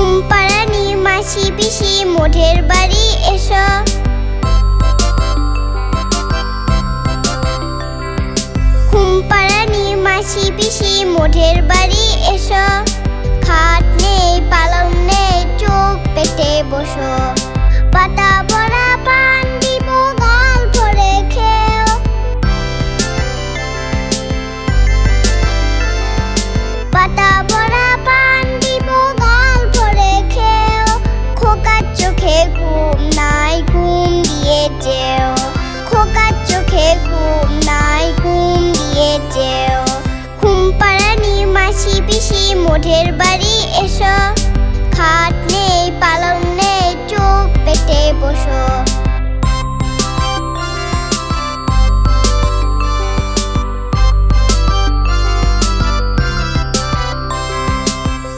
ঘুমপাড়ানি মাসি পিসি মোঠের বাড়ি এসো। ঘুমপাড়ানি মাসি পিসি মোঠের বাড়ি এসো। খাট নেই, পালং নেই, চোখ পেটে বসো। পাতা ওঠের বাড়ি এসো। খাট নেই পালন নেই, চোখ পেটে বসো।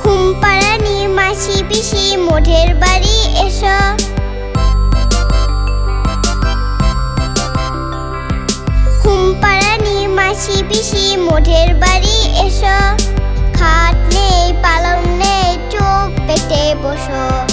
খুমপাড়ানি মাসি পিসি মোঠের বাড়ি এসো। খুমপাড়ানি মাসি পিসি মোঠের বাড়ি এসো। sure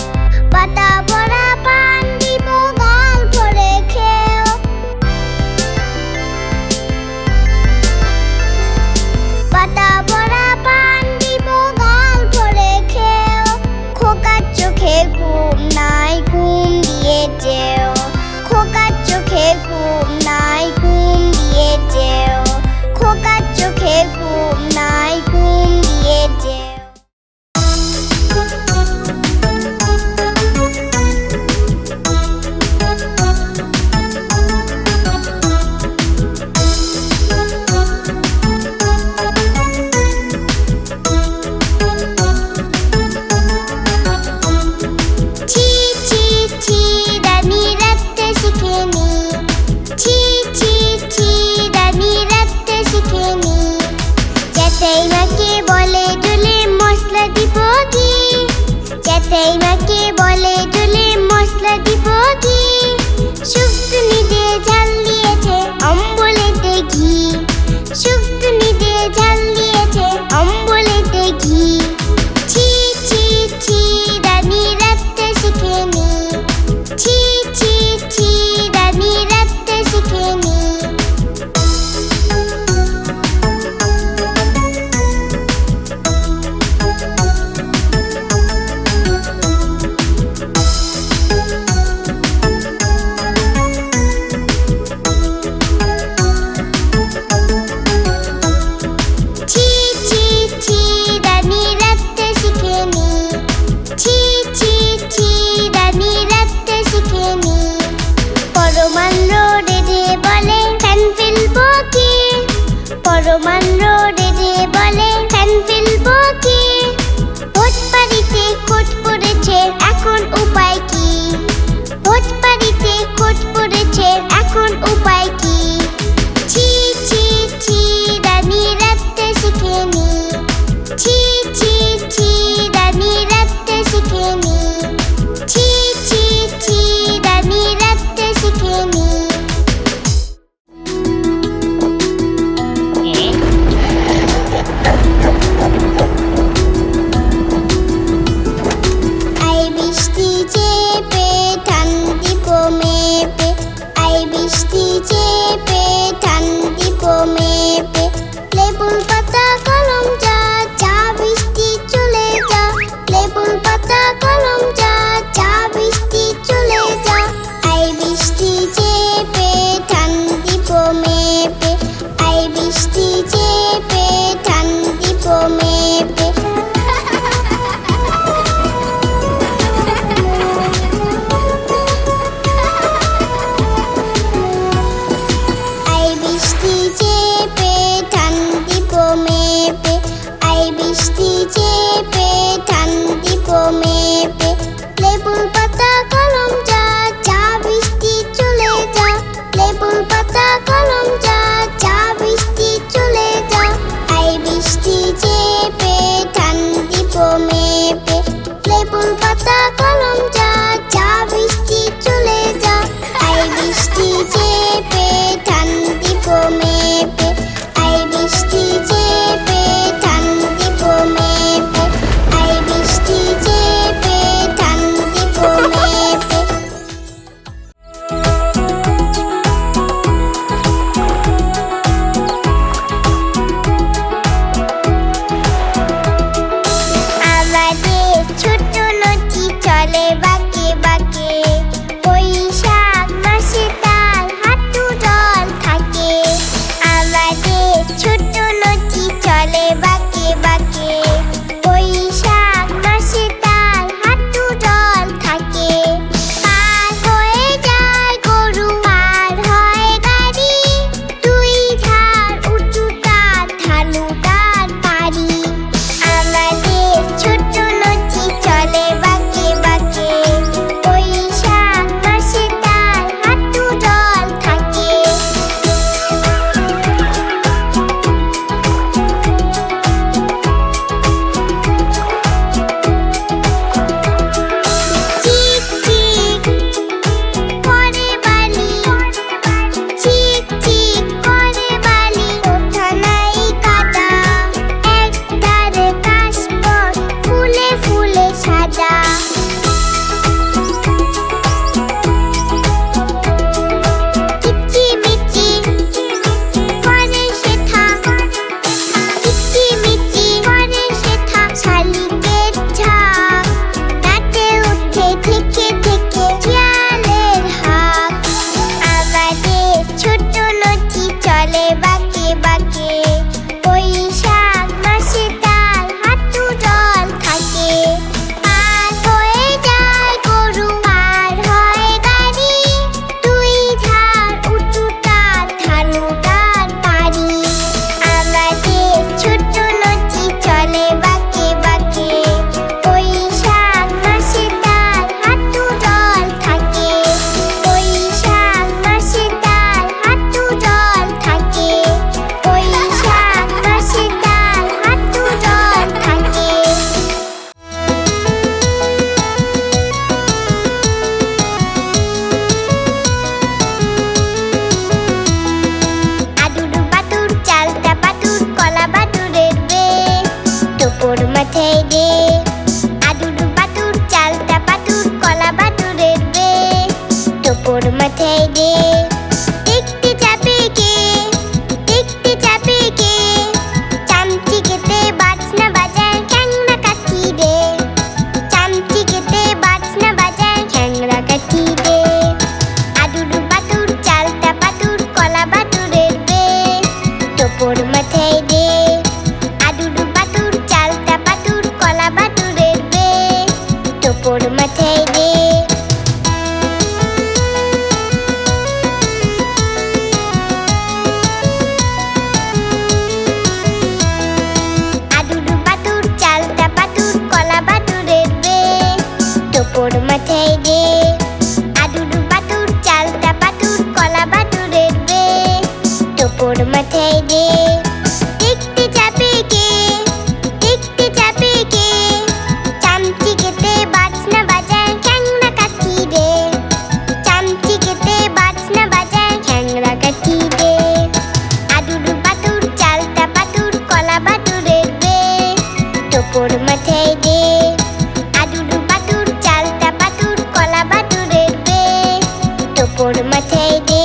বে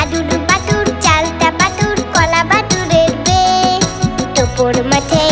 আদুর বাটুর চালটা বাটুর কলা বাটুরের বে টোপর মাঠে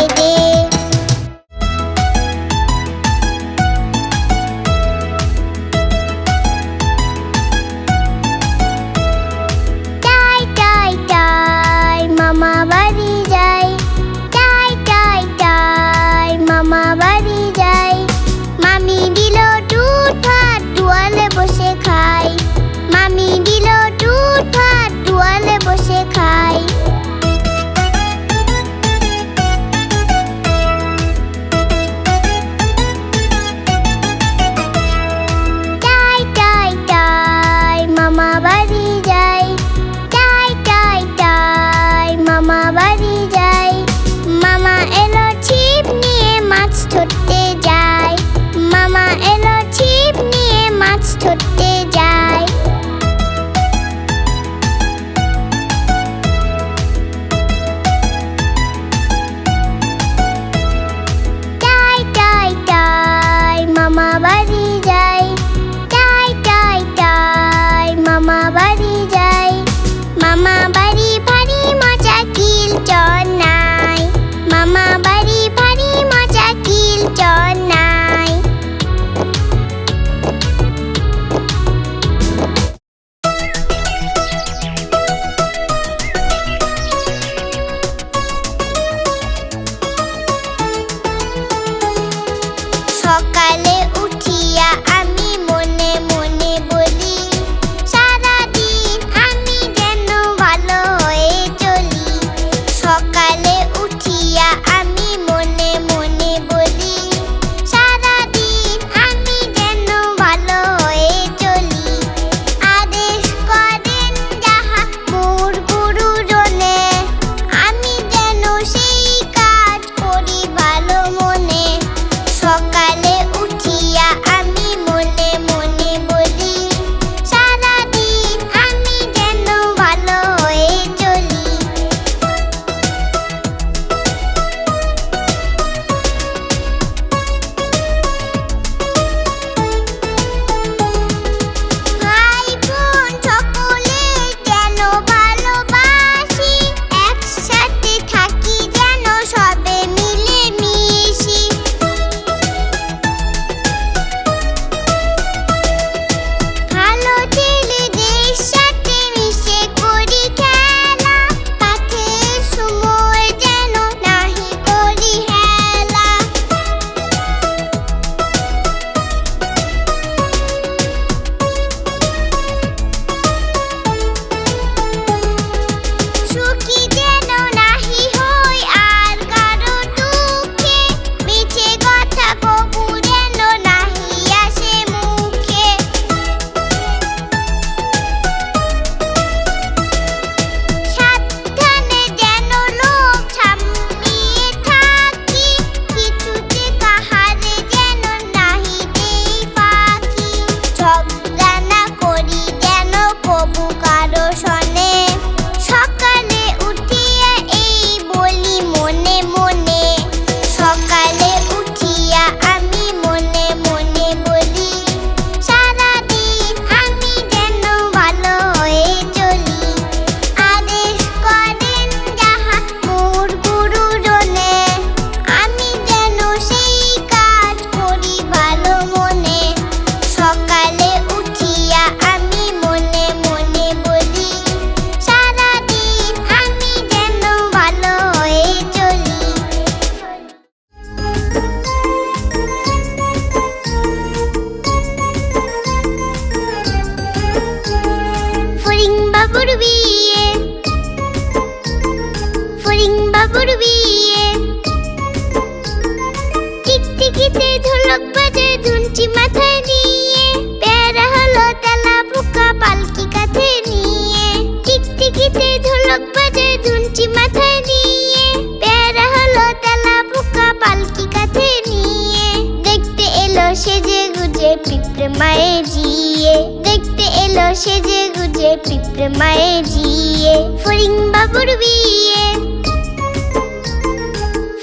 সেজে গুজে পিঁপড়ে মায়ে জিয়ে। ফরিং বাবুর বিয়ে।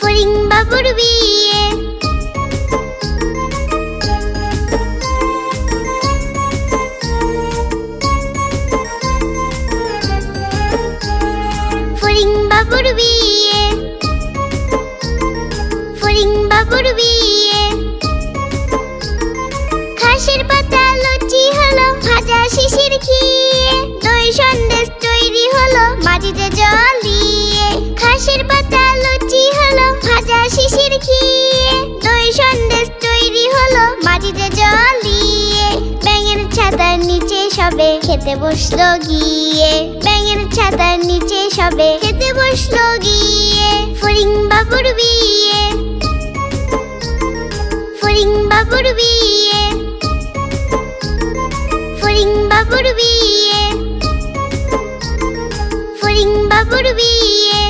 ফরিং বাবুর বিয়ে। শিশির খেয়ে দই সন্দেশ তৈরি হলো মাটিতে জল দিয়ে ঘাসের পাতা লুচি হলো ভাজা শিশির খেয়ে। দই সন্দেশ তৈরি হলো মাটিতে জল দিয়ে ব্যাঙের ছাতার নিচে সবে খেতে বসল গিয়ে। ব্যাঙের ছাতার নিচে সবে খেতে বসল গিয়ে। ফরিং বাবুর বিয়ে। ফরিং বাবুর বিয়ে। ফরিং বাবুর বিয়ে ফরিং বাবুর বিয়ে